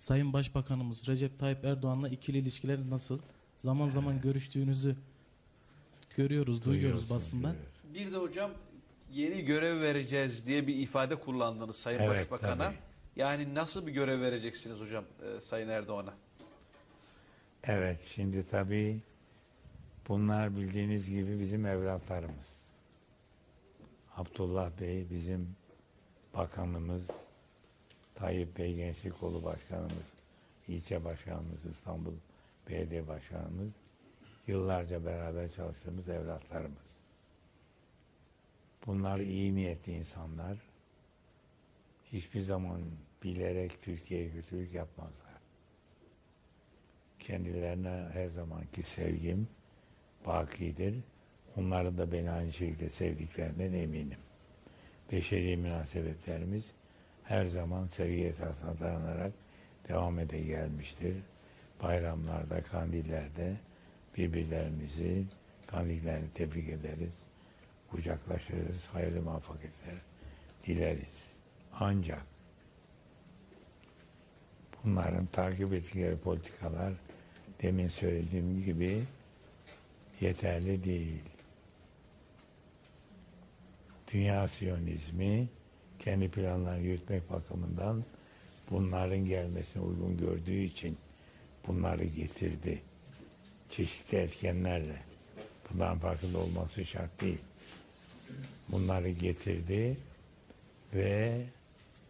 Sayın Başbakanımız Recep Tayyip Erdoğan'la ikili ilişkiler nasıl? Zaman zaman görüştüğünüzü görüyoruz, duyuyoruz basından. Bir de hocam yeni görev vereceğiz diye bir ifade kullandınız Sayın Evet, Başbakan'a. tabii. Yani nasıl bir görev vereceksiniz hocam e, Sayın Erdoğan'a? Evet, şimdi tabii bunlar bildiğiniz gibi bizim evlatlarımız. Abdullah Bey bizim bakanımız, Tayyip Bey Gençlik Kolu Başkanımız, ilçe başkanımız, İstanbul Belediye Başkanımız, yıllarca beraber çalıştığımız evlatlarımız. Bunlar iyi niyetli insanlar. Hiçbir zaman bilerek Türkiye'ye kötülük yapmazlar. Kendilerine her zamanki sevgim bakidir. Onların da beni aynı şekilde sevdiklerinden eminim. Beşeri münasebetlerimiz her zaman sevgi esasına dayanarak devam ede gelmiştir. Bayramlarda, kandillerde birbirlerimizi, kandillerini tebrik ederiz, kucaklaşırız, hayırlı muvaffakiyetler dileriz. Ancak bunların takip ettikleri politikalar demin söylediğim gibi yeterli değil. Dünya Siyonizmi kendi planlarını yürütmek bakımından bunların gelmesine uygun gördüğü için bunları getirdi. Çeşitli etkenlerle. Bunların farkında olması şart değil. Bunları getirdi ve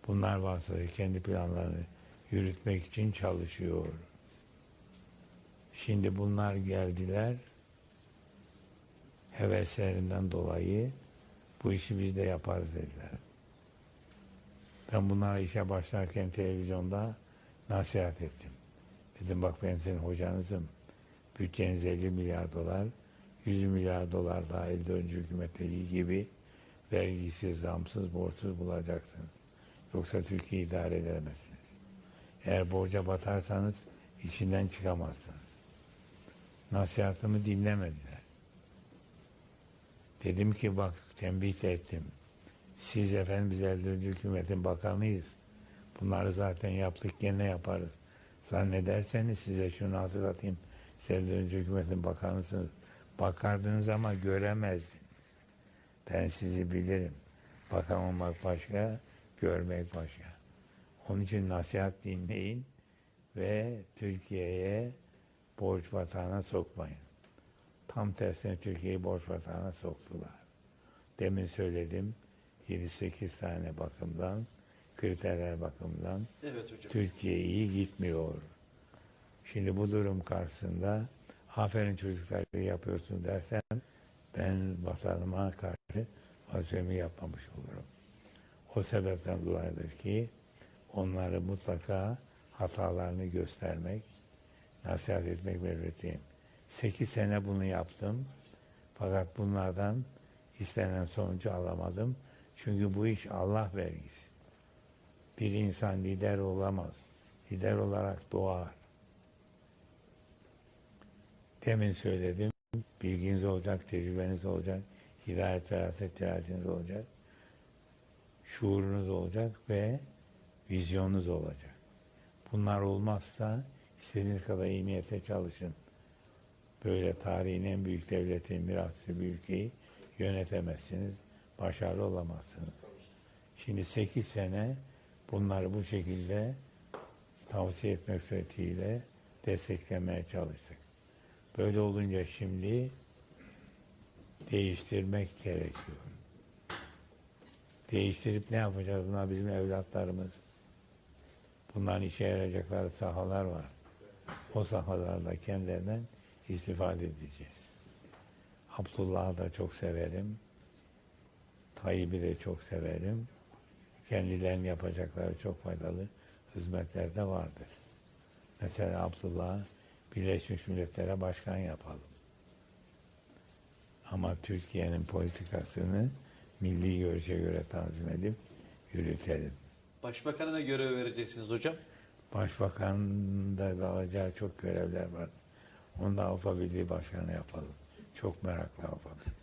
bunlar vasıtasıyla kendi planlarını yürütmek için çalışıyor. Şimdi bunlar geldiler heveslerinden dolayı bu işi biz de yaparız dediler. Ben bunlara işe başlarken televizyonda nasihat ettim. Dedim bak ben senin hocanızım. Bütçeniz 50 milyar dolar, 100 milyar dolar daha elde önce hükümetteki gibi vergisiz, zamsız, borçsuz bulacaksınız. Yoksa Türkiye'yi idare edemezsiniz. Eğer borca batarsanız içinden çıkamazsınız. Nasihatımı dinlemediler. Dedim ki bak tembih ettim. Siz efendim biz elde önce hükümetin bakanıyız. Bunları zaten yaptık gene yaparız. Zannederseniz size şunu hatırlatayım. Siz önce hükümetin bakanısınız. Bakardınız ama göremezdiniz. Ben sizi bilirim. Bakan olmak başka, görmek başka. Onun için nasihat dinleyin ve Türkiye'ye borç batağına sokmayın. Tam tersine Türkiye'yi borç batağına soktular. Demin söyledim 7-8 tane bakımdan, kriterler bakımından Evet hocam. Türkiye iyi gitmiyor. Şimdi bu durum karşısında aferin çocuklar yapıyorsun dersen ben vatanıma karşı vazifemi yapmamış olurum. O sebepten dolayıdır ki onları mutlaka hatalarını göstermek, nasihat etmek mecburiyetiyim. Sekiz sene bunu yaptım. Fakat bunlardan istenen sonucu alamadım. Çünkü bu iş Allah vergisi. Bir insan lider olamaz. Lider olarak doğar. Demin söyledim. Bilginiz olacak, tecrübeniz olacak, hidayet, feraset, dirayetiniz olacak. Şuurunuz olacak ve vizyonunuz olacak. Bunlar olmazsa istediğiniz kadar iyi niyete çalışın. Böyle tarihin en büyük devletin mirasçı bir ülkeyi yönetemezsiniz. Başarılı olamazsınız. Şimdi 8 sene bunları bu şekilde tavsiye etmek suretiyle desteklemeye çalıştık. Böyle olunca şimdi değiştirmek gerekiyor. Değiştirip ne yapacağız? Bunlar bizim evlatlarımız. Bunların işe yarayacakları sahalar var. O sahalarda kendilerinden istifade edeceğiz. Abdullah'ı da çok severim. Tayyip'i de çok severim. Kendilerinin yapacakları çok faydalı hizmetler de vardır. Mesela Abdullah'ı Birleşmiş Milletler'e başkan yapalım. Ama Türkiye'nin politikasını milli görüşe göre tanzim edip yürütelim. Başbakanına görev vereceksiniz hocam. Başbakan da alacağı çok görevler var. Onu da Avrupa Birliği Başkanı yapalım. Çok meraklı Avrupa Birliği.